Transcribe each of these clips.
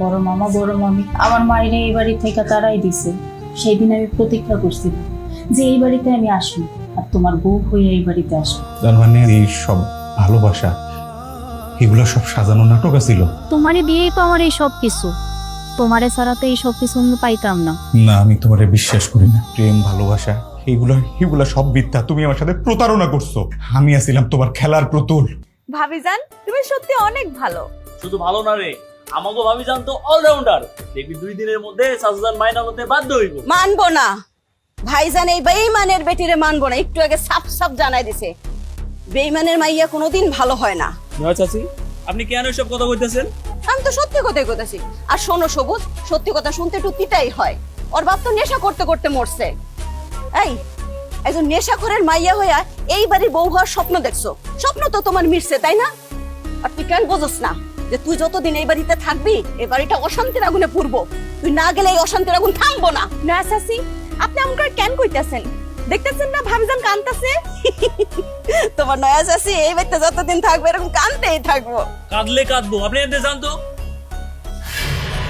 বড় মামা বড় মামি। আমার মায়ের এই বাড়ি থেকে তারাই দিছে। সেই দিন আমি প্রতীক্ষা করছিলাম যে এই বাড়িতে আমি আসব আর তোমার বউ হয়ে এই বাড়িতে আসব। তার মানে এই সব ভালোবাসা এগুলো সব সাজানো নাটক ছিল তোমারে দিয়েই তো আমার এই সব কিছু তোমারে ছাড়া তো এই সব কিছু আমি পাইতাম না। না আমি তোমারে বিশ্বাস করি না। প্রেম ভালোবাসা এগুলো এগুলো সব মিথ্যা। তুমি আমার সাথে প্রতারণা করছ। আমি আছিলাম তোমার খেলার প্রতুল। ভাবিজান তুমি সত্যি অনেক ভালো। শুধু ভালো না রে আমাকে ভাবি জানতো অলরাউন্ডার দেখবি দুই দিনের মধ্যে সাজুদান মাইনা হতে বাধ্য হইব। মানবো না। ভাইজান এই বেইমানের বেটিরে মানবো না। একটু আগে সাফ সাফ জানাই দিছে। বেইমানের মাইয়া কোনোদিন ভালো হয় না। নয় চাচি আপনি কেন এসব কথা বলতেছেন আমি তো সত্যি কথাই কথাছি আর শোনো সবুজ সত্যি কথা শুনতে একটু তিতাই হয়। ওর বাপ তো নেশা করতে করতে মরছে। এই একজন নেশাখোরের মাইয়া হইয়া এই বাড়ির বউ হওয়ার স্বপ্ন দেখছ। স্বপ্ন তো তোমার মিটছে তাই না? আর তুই কেন বোঝস না? যে তুই যতদিন এই বাড়িতে থাকবি এই বাড়িটা অশান্তির আগুনে পুরবো তুই না গেলে এই অশান্তির আগুন থামবো না। না চাচি আপনি এমন করে কেন কইতাছেন? দেখতেছেন না ভাবিজান কানতাছে তোমার নয়া চাষি এই বাড়িতে যতদিন থাকবে এরকম কানতেই থাকব। কাঁদলে কাঁদবো। আপনি এতে জানতো?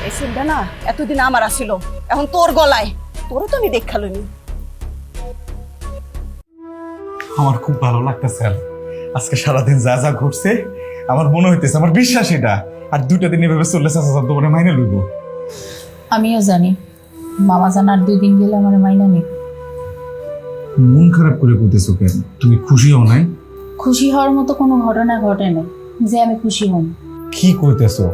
এই না এতদিন আমার আসিল। এখন তোর গলায়। তোরও তো আমি দেখালুনি আমার খুব ভালো লাগতেছে আর আজকে সারাদিন যা যা ঘটছে আমার মনে হইতেছে আমার বিশ্বাস এটা। আর দুটা দিন এভাবে চললে চাচা তোমার মাইনে লইব। আমিও জানি মামা জান আর দুই দিন গেলে আমার মাইনা নেই মন খারাপ করে করতেছো কেন? তুমি খুশি হও নাই? খুশি হওয়ার মতো কোনো ঘটনা ঘটে না যে আমি খুশি হই কি কইতেছো?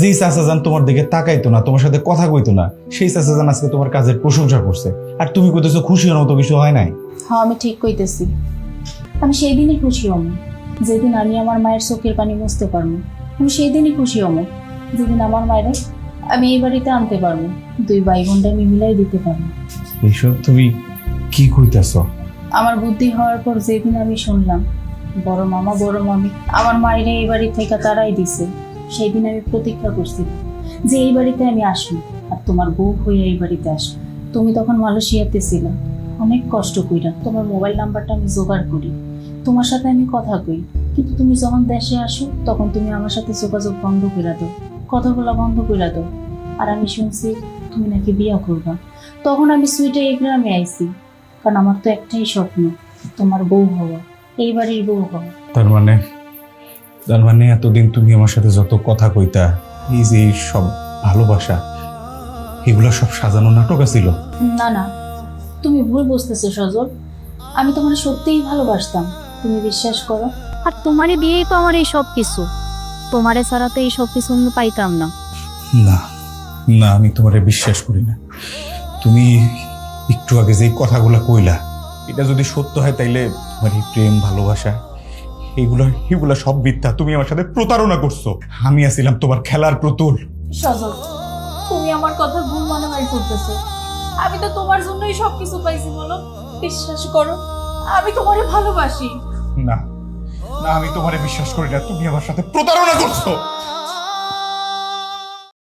যেই চাচা যান তোমার দিকে তাকাইতো না তোমার সাথে কথা কইতো না সেই চাচা যান আজকে তোমার কাজের প্রশংসা করছে। আর তুমি কইতেছো খুশি হওয়ার মতো কিছু হয় নাই? হ্যাঁ আমি ঠিক কইতেছি। আমি সেই দিনই খুশি হম যেদিন আমি আমার মায়ের চোখের পানি মুছতে পারব আমি সেই দিনই খুশি হম যেদিন আমার মায়ের আমি এই বাড়িতে আনতে পারব। দুই ভাই বোনটা আমি মিলাই দিতে পারব। এইসব তুমি কি কইতেছো? আমার বুদ্ধি হওয়ার পর যেদিন আমি শুনলাম বড় মামা বড় মামি আমার মায়ের এই বাড়ি থেকে তারাই দিছে সেই দিন আমি প্রতীক্ষা করছি যে এই বাড়িতে আমি আসব আর তোমার বউ হয়ে এই বাড়িতে আসব। তুমি তখন মালয়েশিয়াতে ছিল। অনেক কষ্ট কইরা তোমার মোবাইল নাম্বারটা আমি জোগাড় করি। তোমার সাথে আমি কথা কই কিন্তু তুমি যখন দেশে আসো তখন তুমি আমার সাথে যোগাযোগ বন্ধ করে দাও কথা বলা বন্ধ করে দাও। আর আমি শুনছি তুমি নাকি বিয়া করবা। তখন আমি সুইটে এই গ্রামে আইছি কারণ আমার তো একটাই স্বপ্ন তোমার বউ হওয়া এই বাড়ির বউ হওয়া। তার মানে তার মানে এতদিন তুমি আমার সাথে যত কথা কইতা এই যে সব ভালোবাসা এগুলো সব সাজানো নাটক ছিল না না তুমি ভুল বুঝতেছো সজল। আমি তোমার সত্যিই ভালোবাসতাম। তুমি বিশ্বাস করো? আর তোমারে দিয়েই তো আমার এই সব কিছু তোমারে ছাড়া তো এই সব কিছু আমি পাইতাম না। না না আমি তোমারে বিশ্বাস করি না। তুমি একটু আগে যে কথাগুলো কইলা এটা যদি সত্য হয় তাইলে তোমার এই প্রেম ভালোবাসা এগুলো এগুলো সব মিথ্যা তুমি আমার সাথে প্রতারণা করছ। আমি আছিলাম তোমার খেলার প্রতুল। সজল তুমি আমার কথা ভুল মনে হয় করতেছো। আমি তো তোমার জন্যই সবকিছু পাইছি বলো। বিশ্বাস করো আমি তোমারে ভালোবাসি। না না, আমি তোমারে বিশ্বাস করি না, তুমি আমার সাথে প্রতারণা করছ।